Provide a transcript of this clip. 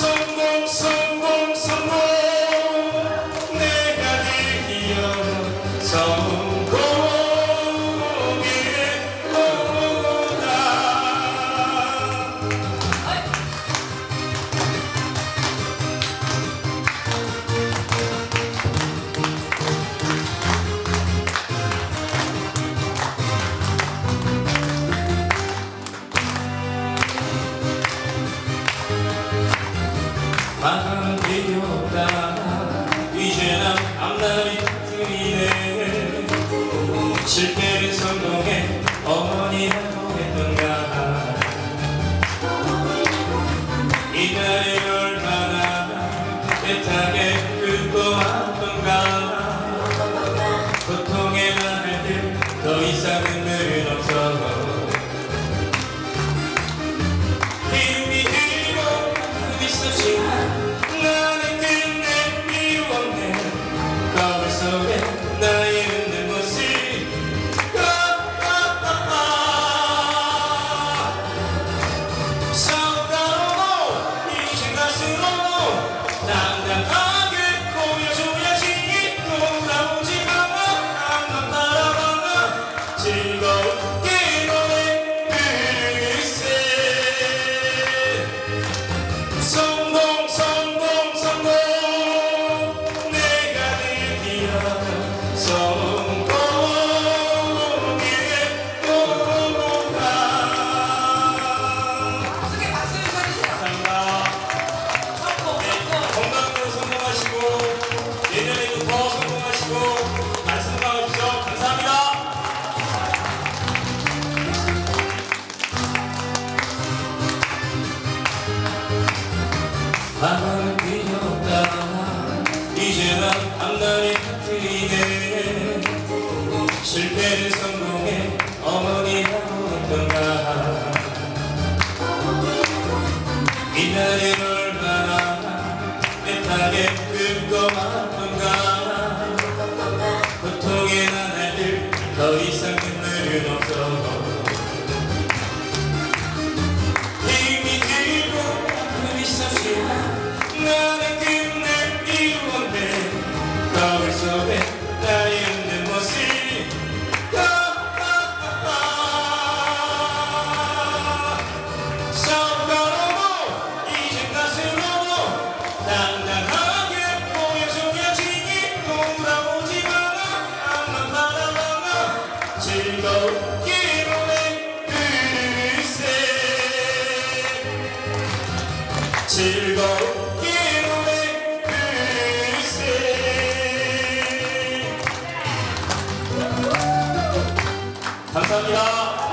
성공 성공 성공. 내가 되기여 성공. 마음 비우다 이제는 앞날이 실패 밤은 비었다. 이제는 앞날이 트이네. 실패를 성공해 어머니라고 했던가. 이날이 얼마나 애타게 끄고만던가. 고통의 나날들 더 이상 눈물은 없어 마라. 앞만 바라봐라. 즐겁게 노래 부르세 즐겁게 감사합니다.